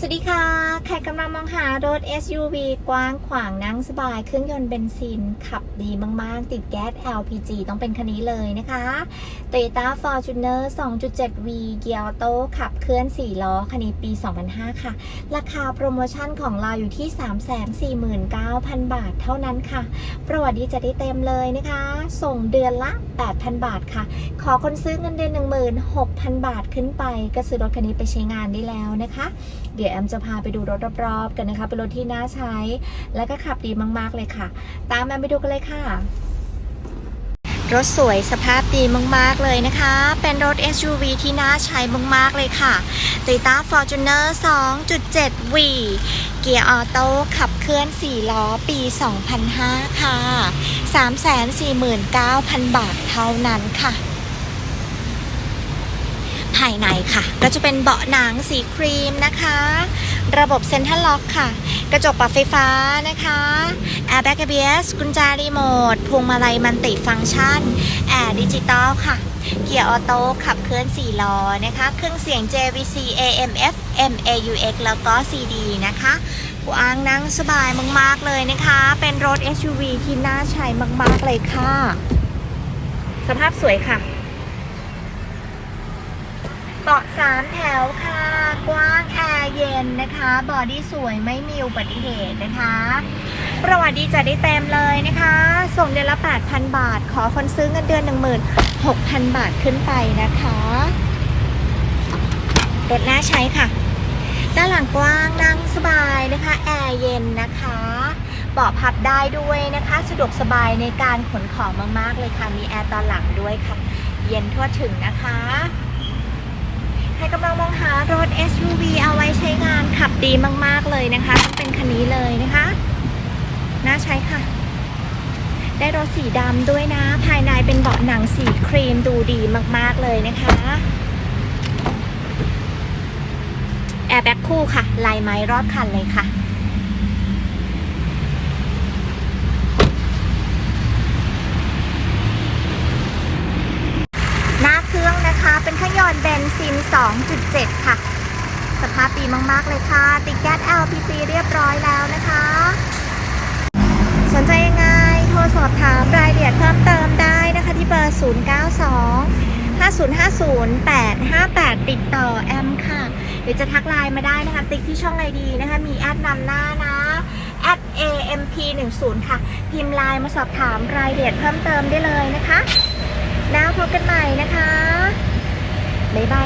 สวัสดีค่ะ ใครกำลังมองหารถ SUV กว้างขวางนั่งสบาย เครื่องยนต์เบนซิน ขับดีมาก ๆ ติดแก๊ส LPG ต้องเป็นคันนี้เลยนะคะ Toyota Fortuner 2.7V เกียร์ออโต้ขับเคลื่อน 4 ล้อ คันนี้ปี 2005 ค่ะ ราคาโปรโมชั่นของเราอยู่ที่ 349,000 บาทเท่านั้นค่ะ ประวัติดีจะได้เต็มเลยนะคะ ส่งเดือนละ 8,000 บาทค่ะ อคนซื้อเงินเดือน16,000 บาทขึ้นไป ก็ซื้อรถคันนี้ไปใช้งานได้แล้วนะคะ เดี๋ยวแอมจะพาไปดูรถรอบๆกันนะคะ เป็นรถที่น่าใช้ และก็ขับดีมากๆเลยค่ะ ตามแอมไปดูกันเลยค่ะ รถสวยสภาพดีมากๆเลยนะคะ เป็นรถ SUV ที่น่าใช้มากๆเลยค่ะ Toyota Fortuner 2.7V เกียร์ออโต้ขับเคลื่อน 4 ล้อ ปี 2005 ค่ะ 349,000 บาทเท่านั้นค่ะ ภายในค่ะ ก็จะเป็นเบาะหนังสีครีมนะคะ ระบบเซ็นทรัลล็อกค่ะ กระจกปรับไฟฟ้านะคะแอร์แบ็กเบียสกุญแจรีโมทพวงมาลัยมันติฟังก์ชันแอร์ดิจิตอลค่ะ เกียร์ออโต้ขับเคลื่อน4ล้อนะคะ เครื่องเสียง JVC AM FM AUX แล้วก็ CD นะคะกว้างนั่งสบายมาก ๆ เลยนะคะ เป็นรถ SUV ที่น่าใช้มาก ๆ เลยค่ะ สภาพสวยค่ะ เบาะสามแถวค่ะ กว้างแอร์เย็นนะคะ บอดี้สวยไม่มีอุบัติเหตุนะคะ ประวัติดีจะได้เต็มเลยนะคะ ส่งเดือนละ 8,000 บาท ขอคนซื้อเงินเดือน 16,000 บาทขึ้นไปนะคะรถน่าใช้ค่ะ ด้านหลังกว้างนั่งสบายนะคะ แอร์เย็นนะคะเบาะพับได้ด้วยนะคะ สะดวกสบายในการขนของมากๆเลยค่ะ มีแอร์ตอนหลังด้วยค่ะ เย็นทั่วถึงนะคะ ใครกำลังมองหารถ SUV เอาไว้ใช้งานขับดีมาก ๆ เลยนะคะต้องเป็นคันนี้เลยนะคะ น่าใช้ค่ะ ได้รถสีดำด้วยนะ ภายในเป็นเบาะหนังสีครีมดูดีมาก ๆ เลยนะคะแอร์แบ็กคู่ค่ะ ลายไม้รอบคันเลยค่ะ หน้าเครื่องนะคะเป็ นเครื่องยนต์เบนซิน 2.7 ค่ะ สภาพดีมาก ๆ เลยค่ะ ติดแก๊ส LPG เรียบร้อยแล้วนะคะ สนใจยังไง โทรสอบถามรายละเอียดเพิ่มเติมได้นะคะที่เบอร์ 092 5050 858 ติดต่อแอมค่ะ หรือจะทักไลน์มาได้นะคะ ติ๊กที่ช่องไอดีนะคะ มีแอดนำหน้านะ at amp10 ค่ะ พิมพ์ไลน์มาสอบถามรายละเอียดเพิ่มเติมได้เลยนะคะ แล้วพบกันใหม่นะคะ บ๊ายบายค่ะ